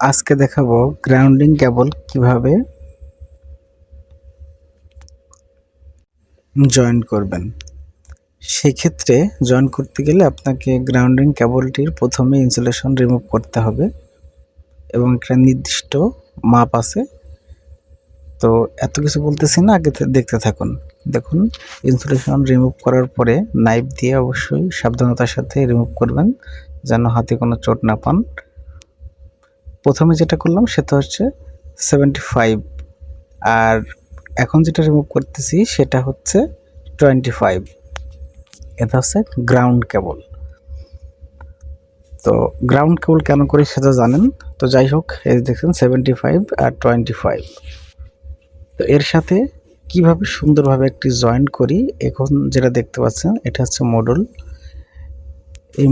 আজকে দেখাবো গ্রাউন্ডিং কেবল কীভাবে জয়েন করবেন। সেক্ষেত্রে জয়েন করতে গেলে আপনাকে গ্রাউন্ডিং কেবলটির প্রথমে ইনসুলেশন রিমুভ করতে হবে এবং একটা নির্দিষ্ট মাপ আছে। তো এত কিছু বলতেছি না, আগে দেখতে থাকুন। দেখুন ইনসুলেশন রিমুভ করার পরে নাইফ দিয়ে অবশ্যই সাবধানতার সাথে রিমুভ করবেন, যেন হাতে কোনো চোট না পান। প্রথমে যেটা করলাম সেটা হচ্ছে সেভেন্টি ফাইভ আর এখন যেটা রিমুভ করতেছি সেটা হচ্ছে টোয়েন্টি ফাইভ এটা হচ্ছে গ্রাউন্ড কেবল তো গ্রাউন্ড কেবল কেন করি সেটা জানেন? তো যাই হোক, এই দেখছেন সেভেন্টি ফাইভ আর টোয়েন্টি ফাইভ তো এর সাথে কীভাবে সুন্দরভাবে একটি জয়েন করি, এখন যেটা দেখতে পাচ্ছেন, এটা হচ্ছে মডুল এই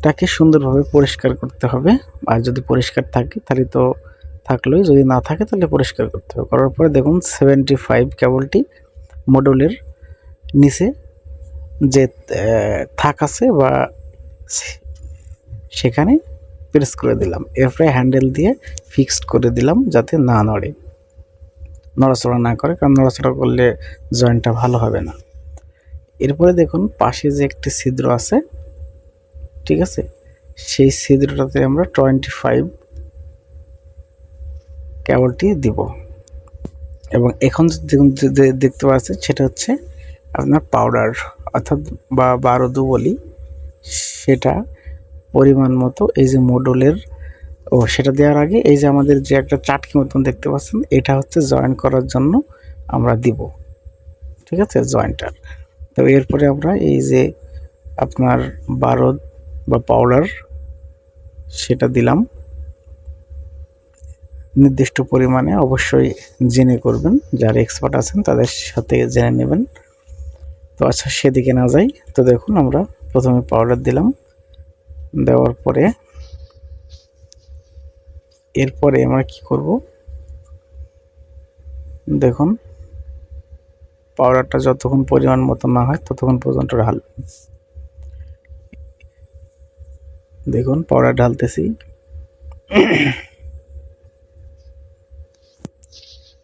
মডুলটাকে সুন্দরভাবে পরিষ্কার করতে হবে। আর যদি পরিষ্কার থাকে, তাহলে তো থাকলোই। যদি না থাকে, তাহলে পরিষ্কার করতে হবে। করার পরে দেখুন সেভেন্টি ফাইভ কেবলটি মডুলের নিচে যে থাক আছে বা সেখানে প্রেস করে দিলাম। এরপরে হ্যান্ডেল দিয়ে ফিক্সড করে দিলাম যাতে না নড়ে। নড়াচড়া না করে, কারণ নড়াচড়া করলে জয়েন্টটা ভালো হবে না। এরপরে দেখুন, পাশে যে একটি ছিদ্র আছে ঠিক আছে? সেই ছিদ্রটাতে আমরা টোয়েন্টি ফাইভ কেবলটি দিব। এবং এখন দেখতে পাচ্ছেন, সেটা হচ্ছে আপনার পাউডার অর্থাৎ বা বারুদু বলি, সেটা পরিমাণ মতো এই যে মডুলের ও, সেটা দেওয়ার আগে এই যে আমাদের যে একটা চাটকি মতন দেখতে পাচ্ছেন, এটা হচ্ছে জয়েন করার জন্য আমরা দিব। ঠিক আছে? জয়েন্টার তো এরপরে আমরা এই যে আপনার বারদ বা পাউডার সেটা দিলাম। নির্দিষ্ট পরিমাণে অবশ্যই জেনে করবেন, যারা এক্সপার্ট আছেন তাদের সাথে জেনে নেবেন। তো আচ্ছা সেদিকে না যাই, তো দেখুন আমরা প্রথমে পাউডার দিলাম। দেওয়ার পরে এরপরে আমরা কি করব? দেখুন পাউডারটা যতক্ষণ পরিমাণ মতো না হয় ততক্ষণ পর্যন্ত ঢালবেন। দেখুন পাউডার ঢালতেছি।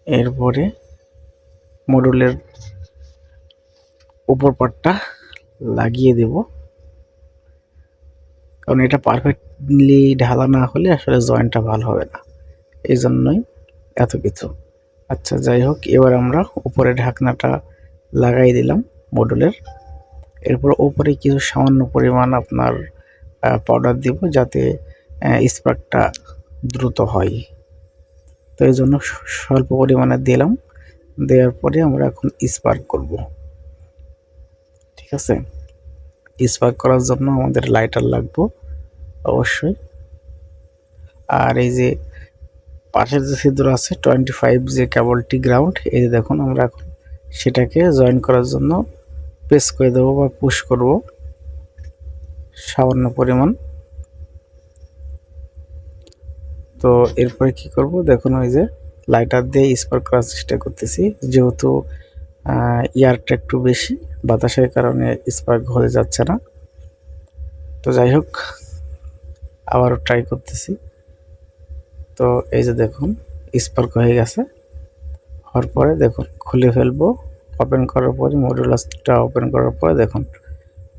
এরপরে মডুলের উপর পাটটা লাগিয়ে দেব। কারণ এটা পারফেক্টলি ঢালা না হলে আসলে জয়েন্টটা ভালো হবে না। এই জন্যই এত কিছু। আচ্ছা যাই হোক, এবার আমরা উপরে ঢাকনাটা লাগাই দিলাম মডুলের এরপর উপরে কিছু সামান্য পরিমাণ আপনার পাউডার দিব যাতে স্পার্কটা দ্রুত হয়। তো এই জন্য স্বল্প পরিমাণে দিলাম। দেওয়ার পরে আমরা এখন স্পার্ক করব। ঠিক আছে? স্পার্ক করার জন্য আমাদের লাইটার লাগবে, অবশ্যই। আর এই যে পাশের যে ছিদ্র আছে টোয়েন্টি ফাইভ যে কেবলটি গ্রাউন্ড এই যে দেখুন, আমরা এখন সেটাকে জয়েন করার জন্য প্রেস করে দেবো বা পুশ করব। সামান্য পরিমাণ। তো এরপরে কি করব? দেখুন, ওই যে লাইটার দিয়ে স্পার্ক করার চেষ্টা করতেছি। যেহেতু ইয়ারটা একটু বেশি, বাতাসের কারণে স্পার্ক হয়ে যাচ্ছে না। তো যাই হোক, আবারও ট্রাই করতেছি। তো এই যে দেখুন স্পার্ক হয়ে গেছে। হওয়ার পরে দেখুন, খুলে ফেলব। ওপেন করার পরে মডুলাসটা ওপেন করার পরে দেখুন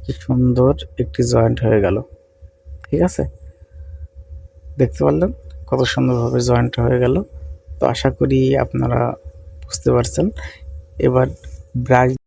কি সুন্দর একটি জয়েন্ট হয়ে গেল। ঠিক আছে? দেখতে পারলেন কত সুন্দরভাবে জয়েন্ট হয়ে গেল। তো আশা করি আপনারা বুঝতে পারছেন। এবার ব্রাশ